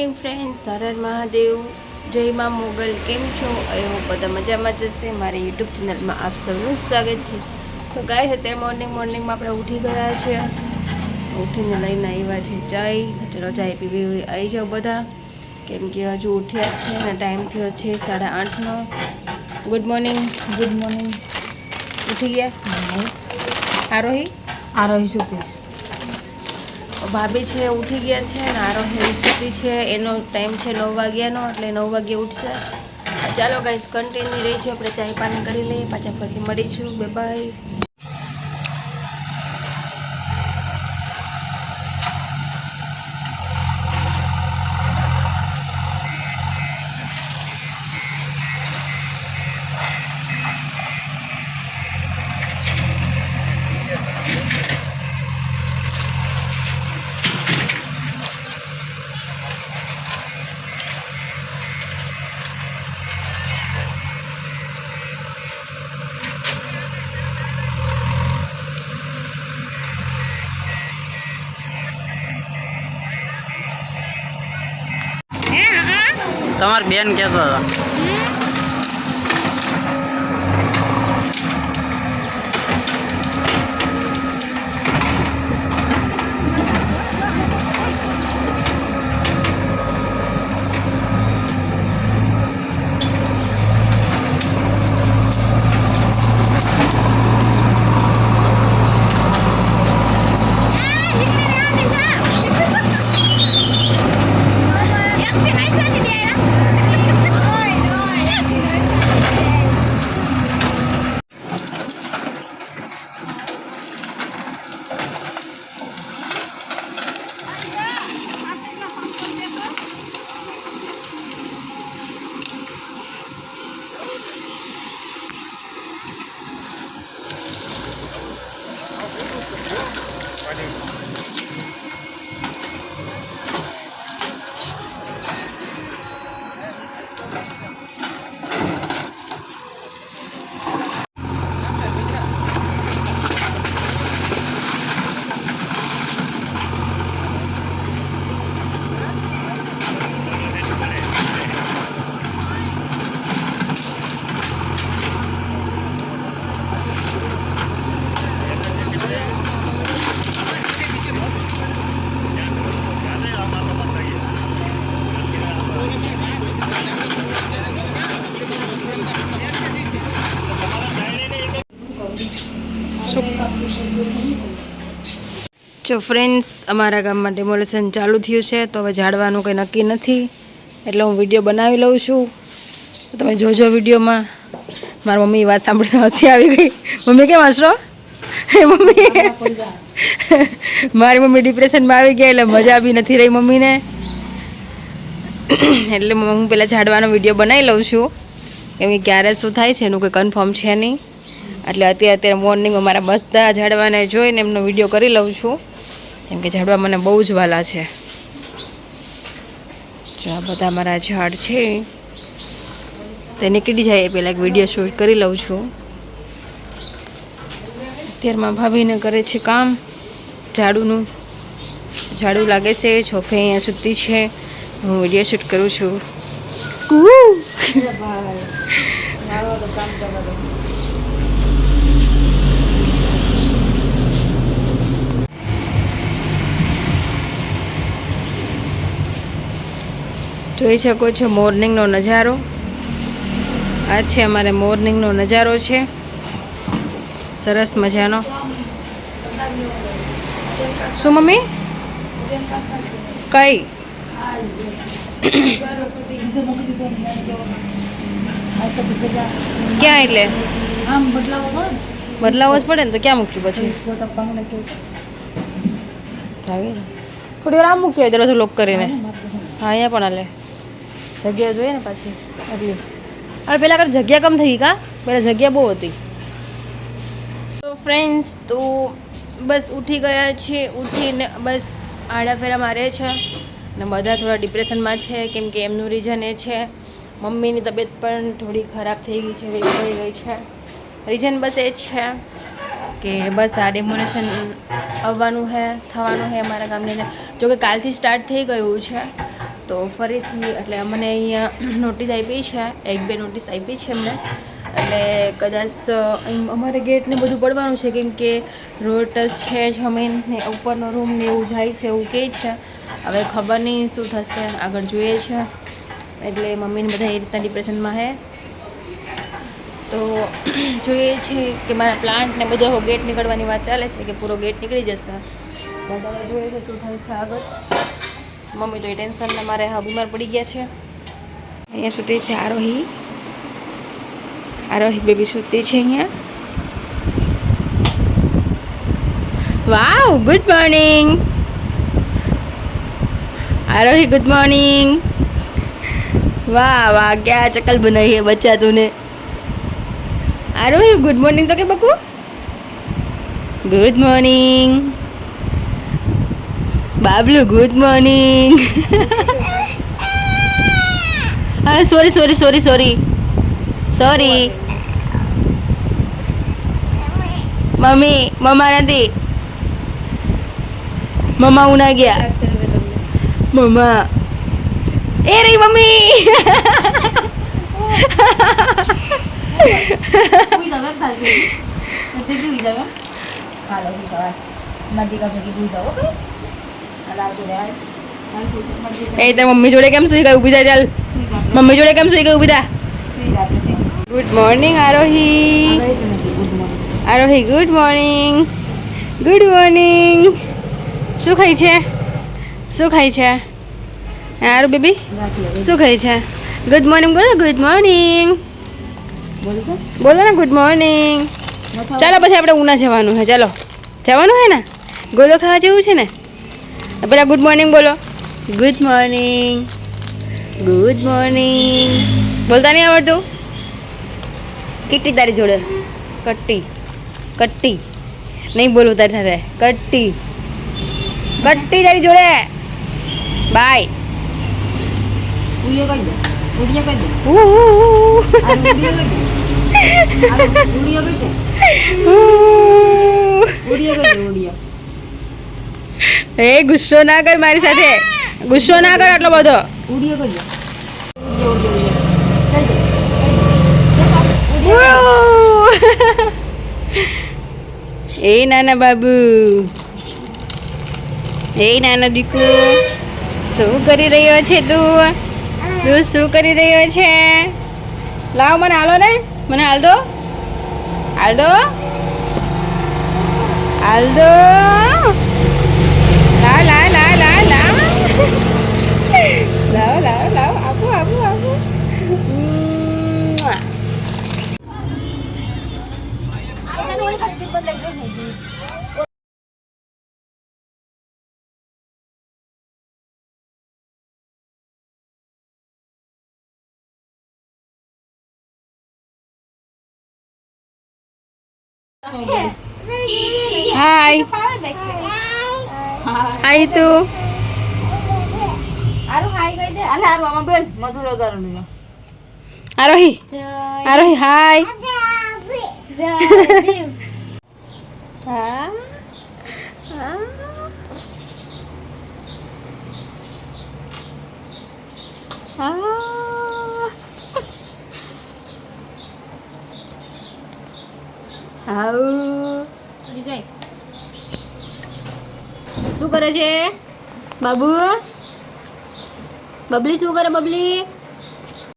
Morning friend સરર Mahadev જય માં મોગલ કેમ છો એ હું બધા મજામાં જશે મારી યુટ્યુબ ચેનલમાં આપ સૌનું સ્વાગત છે. તો ગાય અત્યારે મોર્નિંગ મોર્નિંગમાં આપણે ઉઠી ગયા છે. ઉઠીને લઈને આવ્યા છે ચાય. ચલો ચાય પીવી આવી જાઓ બધા. કેમ કે હજુ ઉઠ્યા છે અને ટાઈમ થયો છે સાડા આઠનો. ગુડ મોર્નિંગ ગુડ મોર્નિંગ ઉઠી ગયા? આરોહી આરોહી સુતીશ ભાભી છે, ઉઠી ગયા છે અને આરો સુતી છે. એનો ટાઈમ છે નવ વાગ્યાનો, એટલે નવ વાગે ઉઠશે. ચાલો ગાઈસ કન્ટિન્યુ રહીશું આપણે ચાય પાણી કરી લઈએ. પાછા ફરી મળીશું. બે બાય તમારી બેન કહેતા હતો. જો ફ્રેન્ડ્સ અમારા ગામમાં ડેમોલેશન ચાલુ થયું છે, તો હવે ઝાડવાનું કંઈ નક્કી નથી. એટલે હું વીડિયો બનાવી લઉં છું. તમે જોજો વિડીયોમાં. મારી મમ્મી વાત સાંભળતા હસી આવી ગઈ. મમ્મી કેમ હસરો એ મમ્મી. મારી મમ્મી ડિપ્રેશનમાં આવી ગયા એટલે મજા બી નથી રહી મમ્મીને. એટલે હું પહેલાં ઝાડવાનો વીડિયો બનાવી લઉં છું. કેમ કે ક્યારે શું થાય છે એનું કોઈ કન્ફર્મ છે નહીં. એટલે અત્યારે અત્યારે મોર્નિંગમાં મારા બધા ઝાડવાને જોઈને એમનો વીડિયો કરી લઉં છું. કેમ કે ઝાડવા મને બહુ જ વાલા છે. જો આ બધા મારા ઝાડ છે. તે નીકળી જાય એ પહેલાં એક વીડિયો શૂટ કરી લઉં છું. અત્યારમાં ભાભીને કરે છે કામ. ઝાડુનું ઝાડુ લાગે છે છોફે અહીંયા સુધી છે. હું વીડિયો શૂટ કરું છું. જોઈ શકો છો મોર્નિંગનો નજારો. આ છે અમારે મોર્નિંગનો નજારો છે. સરસ મજાનો. શું મમ્મી? કઈ? ક્યાં એટલે? બદલાવો જ પડે ને તો ક્યાં મૂક્યું પછી. થોડી વાર આમ મૂકી હોય દરવાજો લોક કરીને. હા, અહીંયા પણ હાલે. જગ્યા જોઈએ ને પાછી. એટલી. અરે પેલા આગળ જગ્યા કમ થઈ કા? પેલા જગ્યા બહુ હતી. તો ફ્રેન્ડ્સ તો બસ ઉઠી ગયા છે, ઉઠીને બસ આડાફેરા મારે છે. ને બધા થોડા ડિપ્રેશનમાં છે, કેમ કે એમનું રીઝન એ છે. મમ્મીની તબિયત પણ થોડી ખરાબ થઈ ગઈ છે પડી ગઈ છે. રીઝન બસ એ જ છે કે બસ આ ડેમોનેશન આવવાનું છે થવાનું છે મારા ગામની જોકે કાલથી સ્ટાર્ટ થઈ ગયું છે. તો ફરીથી એટલે મને અહીંયા નોટિસ આપી છે, એક બે નોટિસ આપી છે એમને. એટલે કદાચ અમારે ગેટને બધું પડવાનું છે, કેમ કે રોટસ છે જમીન ને ઉપરનો રૂમ ને એવું જાય છે, એવું કહે છે. હવે ખબર નહીં શું થશે, આગળ જોઈએ છે. એટલે મમ્મીને બધા એ રીતના ડિપ્રેશનમાં છે તો જોઈએ છે કે મારા પ્લાન્ટ ને બધો ગેટ નીકળવાની વાત ચાલે છે કે પૂરો ગેટ નીકળી જશે. તો જોઈએ છે શું છે આગળ. મમ્મી તો એ ટેન્શનને મારે હા બીમાર પડી ગયા છે અહીંયા સુધી છે આરોહી આરોહી બેબી સૂતી છે અહીંયા wow good morning Aarohi good morning वाह वाह क्या चकल बनाई है बच्चा तूने आरोही गुड मॉर्निंग तो क्या बकू good morning Pablo, good morning. ah, sorry, sorry, sorry, sorry. Sorry. Mami, mama nanti. Mama unagi ya. Mama. Eh, Eri, mami. Kalau kita mandi kau pergi bujau, oke? એ તો મમ્મી જોડે કેમ સુઈ ગઈ? ઊભી થા ચાલ. મમ્મી જોડે કેમ સુઈ ગઈ? ઊભી થા good morning Aarohi Aarohi good morning good morning શું ખાય છે? શું ખાય છે? આરો બેબી? શું ખાય છે? ગુડ મોર્નિંગ બોલો ગુડ મોર્નિંગ બોલો ને ગુડ મોર્નિંગ ચાલો, પછી આપણે ઉના જવાનું છે. ચાલો. જવાનું છે ને? ગોલો ખાવા જેવું છે ને? પેલા ગુડ મોર્નિંગ બોલો. ગુડ મોર્નિંગ ગુડ મોર્નિંગ બોલતા નહીં આવડતું? કેટલી તારી જોડે? કટ્ટી. કટ્ટી. નહીં બોલવું તારી સાથે. કટ્ટી. કટ્ટી તારી જોડે. બાય ઉઈએ કહી એ ગુસ્સો ના કર મારી સાથે. ગુસ્સો ના કર આટલો બધો. એ નાના બાબુ. એ નાના દીકુ શું કરી રહ્યો છે તું? તું શું કરી રહ્યો છે? લાવ મને હાલો ને. મને હાલ દો. હાલ દો. હાલ દો. হাই হাই তু Aarohi Aarohi hi Ah tahu. Suka dah, sih. Babu. Babli suka dah, Babli. Babli.